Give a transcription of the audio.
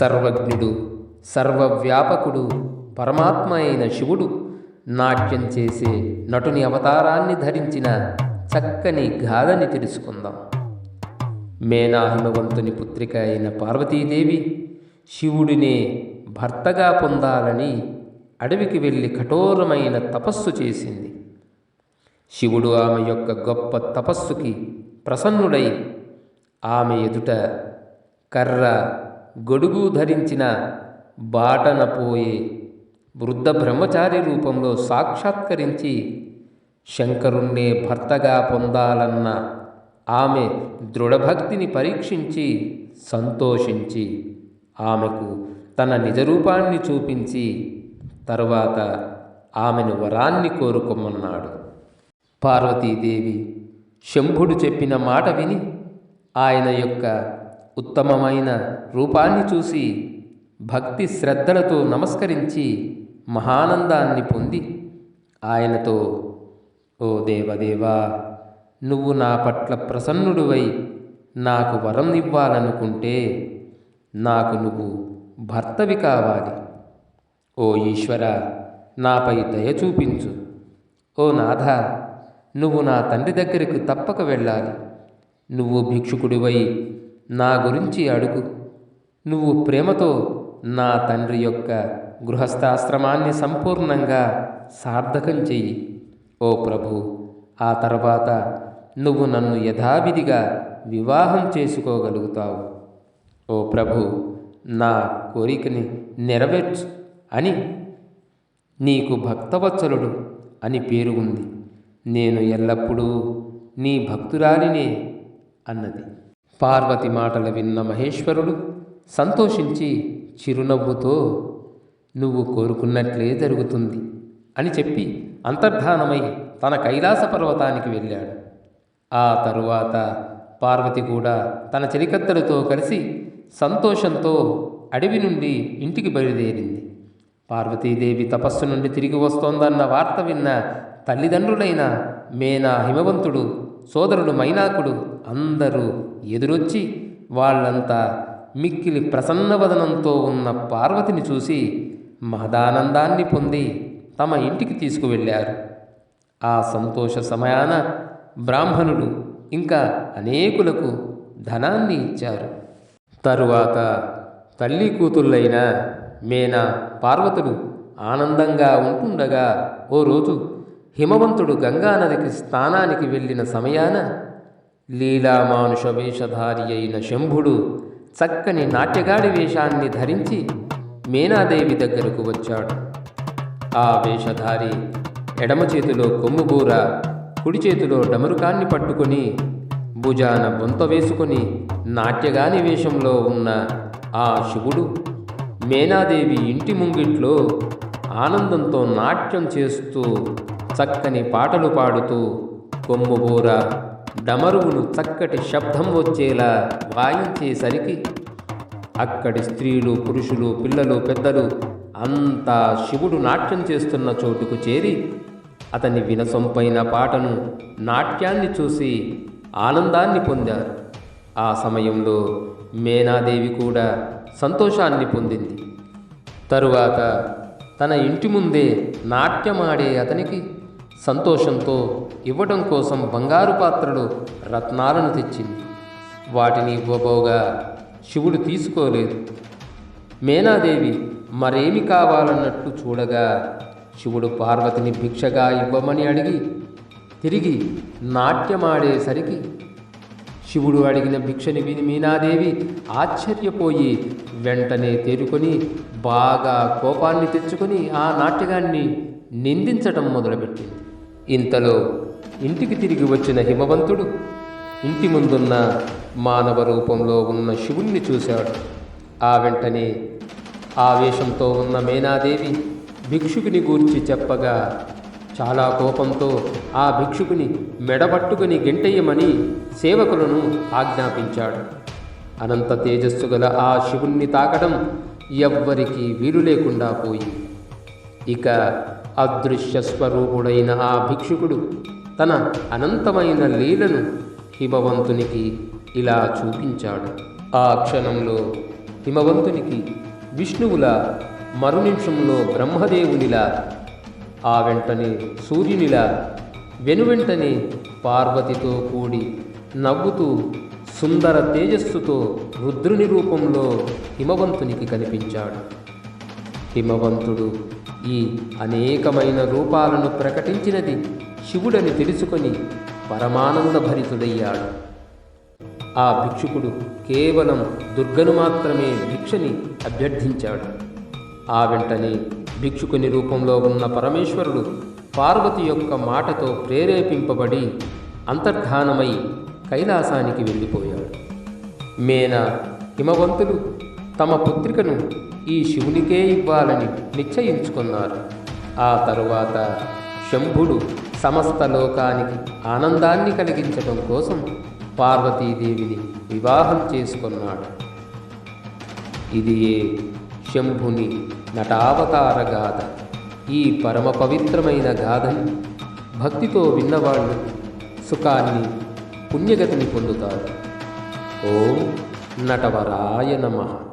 సర్వజ్ఞుడు సర్వవ్యాపకుడు పరమాత్మ అయిన శివుడు నాట్యం చేసే నటుని అవతారాన్ని ధరించిన చక్కని గాథని తెలుసుకుందాం. మేనా హిమవంతుని పుత్రిక అయిన పార్వతీదేవి శివుడినే భర్తగా పొందాలని అడవికి వెళ్ళి కఠోరమైన తపస్సు చేసింది. శివుడు ఆమె యొక్క గొప్ప తపస్సుకి ప్రసన్నుడై ఆమె ఎదుట కర్ర గొడుగు ధరించిన బాటన పోయే వృద్ధ బ్రహ్మచారి రూపంలో సాక్షాత్కరించి శంకరుణ్ణే భర్తగా పొందాలన్న ఆమె దృఢభక్తిని పరీక్షించి సంతోషించి ఆమెకు తన నిజరూపాన్ని చూపించి తర్వాత ఆమెను వరాన్ని కోరుకోమన్నాడు పార్వతీదేవి శంభుడు చెప్పిన మాట విని ఆయన యొక్క ఉత్తమమైన రూపాన్ని చూసి భక్తి శ్రద్ధలతో నమస్కరించి మహానందాన్ని పొంది ఆయనతో ఓ దేవదేవా నువ్వు నా పట్ల ప్రసన్నుడివై నాకు వరం ఇవ్వాలనుకుంటే నాకు నువ్వు భర్తవి కావాలి. ఓ ఈశ్వర నాపై దయ చూపించు. ఓ నాథ నువ్వు నా తండ్రి దగ్గరకు తప్పక వెళ్ళాలి. నువ్వు భిక్షుకుడివై నా గురించి అడుగు. నువ్వు ప్రేమతో నా తండ్రి యొక్క గృహస్థాశ్రమాన్ని సంపూర్ణంగా సార్థకం చెయ్యి. ఓ ప్రభు ఆ తర్వాత నువ్వు నన్ను యథావిధిగా వివాహం చేసుకోగలుగుతావు. ఓ ప్రభు నా కోరికని నెరవేర్చు అని నీకు భక్తవత్సలుడు అని పేరు ఉంది. నేను ఎల్లప్పుడూ నీ భక్తురాలినే అన్నది. పార్వతి మాటలు విన్న మహేశ్వరుడు సంతోషించి చిరునవ్వుతో నువ్వు కోరుకున్నట్లే జరుగుతుంది అని చెప్పి అంతర్ధానమై తన కైలాస పర్వతానికి వెళ్ళాడు. ఆ తరువాత పార్వతి కూడా తన చెలికత్తెలతో కలిసి సంతోషంతో అడవి నుండి ఇంటికి బయలుదేరింది. పార్వతీదేవి తపస్సు నుండి తిరిగి వస్తోందన్న వార్త విన్న తల్లిదండ్రులైన మేనా హిమవంతుడు సోదరుడు మైనాకుడు అందరూ ఎదురొచ్చి వాళ్ళంతా మిక్కిలి ప్రసన్నవదనంతో ఉన్న పార్వతిని చూసి మహదానందాన్ని పొంది తమ ఇంటికి తీసుకువెళ్ళారు. ఆ సంతోష సమయాన బ్రాహ్మణుడు ఇంకా అనేకులకు ధనాన్ని ఇచ్చారు. తరువాత తల్లి కూతుళ్ళైన మేనా పార్వతులు ఆనందంగా ఉంటుండగా ఓ రోజు హిమవంతుడు గంగానదికి స్నానానికి వెళ్ళిన సమయాన లీలామానుష వేషధారి అయిన శంభుడు చక్కని నాట్యగాడి వేషాన్ని ధరించి మేనాదేవి దగ్గరకు వచ్చాడు. ఆ వేషధారి ఎడమ చేతిలో కొమ్ముబూర కుడి చేతిలో డమరుకాన్ని పట్టుకొని భుజాన బొంత వేసుకొని నాట్యగాని వేషంలో ఉన్న ఆ శివుడు మేనాదేవి ఇంటి ముంగిట్లో ఆనందంతో నాట్యం చేస్తూ చక్కని పాటలు పాడుతూ కొమ్ముబూర డమరువును చక్కటి శబ్దం వచ్చేలా వాయించేసరికి అక్కడి స్త్రీలు పురుషులు పిల్లలు పెద్దలు అంతా శివుడు నాట్యం చేస్తున్న చోటుకు చేరి అతని వినసొంపైన పాటను నాట్యాన్ని చూసి ఆనందాన్ని పొందారు. ఆ సమయంలో మేనాదేవి కూడా సంతోషాన్ని పొందింది. తరువాత తన ఇంటి ముందే నాట్యమాడే అతనికి సంతోషంతో ఇవ్వడం కోసం బంగారు పాత్రలు రత్నాలను తెచ్చింది. వాటిని ఇవ్వబోగా శివుడు తీసుకోలేదు. మేనాదేవి మరేమి కావాలన్నట్టు చూడగా శివుడు పార్వతిని భిక్షగా ఇవ్వమని అడిగి తిరిగి నాట్యమాడేసరికి శివుడు అడిగిన భిక్షని విని మీనాదేవి ఆశ్చర్యపోయి వెంటనే తేరుకొని బాగా కోపాన్ని తెచ్చుకొని ఆ నాట్యగాన్ని నిందించటం మొదలుపెట్టింది. ఇంతలో ఇంటికి తిరిగి వచ్చిన హిమవంతుడు ఇంటి ముందున్న మానవ రూపంలో ఉన్న శివుణ్ణి చూశాడు. ఆ వెంటనే ఆవేశంతో ఉన్న మేనాదేవి భిక్షుకుని గూర్చి చెప్పగా చాలా కోపంతో ఆ భిక్షుకుని మెడబట్టుకుని గెంటెయ్యమని సేవకులను ఆజ్ఞాపించాడు. అనంత తేజస్సు గల ఆ శివుణ్ణి తాకడం ఎవ్వరికీ వీలు లేకుండా పోయింది. ఇక అదృశ్య స్వరూపుడైన ఆ భిక్షుకుడు తన అనంతమైన లీలను హిమవంతునికి ఇలా చూపించాడు. ఆ క్షణంలో హిమవంతునికి విష్ణువుల మరునిమిషంలో బ్రహ్మదేవునిలా ఆ వెంటనే సూర్యునిలా వెనువెంటనే పార్వతితో కూడి నవ్వుతూ సుందర తేజస్సుతో రుద్రుని రూపంలో హిమవంతునికి కనిపించాడు. హిమవంతుడు ఈ అనేకమైన రూపాలను ప్రకటించినది శివుడని తెలుసుకొని పరమానంద భరితుడయ్యాడు ఆ భిక్షుకుడు కేవలం దుర్గను మాత్రమే భిక్షని అభ్యర్థించాడు. ఆ వెంటనే భిక్షుకుని రూపంలో ఉన్న పరమేశ్వరుడు పార్వతి యొక్క మాటతో ప్రేరేపింపబడి అంతర్ధానమై కైలాసానికి వెళ్ళిపోయాడు. మేన హిమవంతులు తమ పుత్రికను ఈ శివునికే ఇవ్వాలని నిశ్చయించుకున్నారు. ఆ తరువాత శంభుడు సమస్త లోకానికి ఆనందాన్ని కలిగించడం కోసం పార్వతీదేవిని వివాహం చేసుకున్నాడు. ఇది ఏ శంభుని నటావతార గాథ. ఈ పరమ పవిత్రమైన గాథని భక్తితో విన్నవాళ్ళు సుఖాన్ని పుణ్యగతిని పొందుతారు. ఓం నటవరాయ నమః.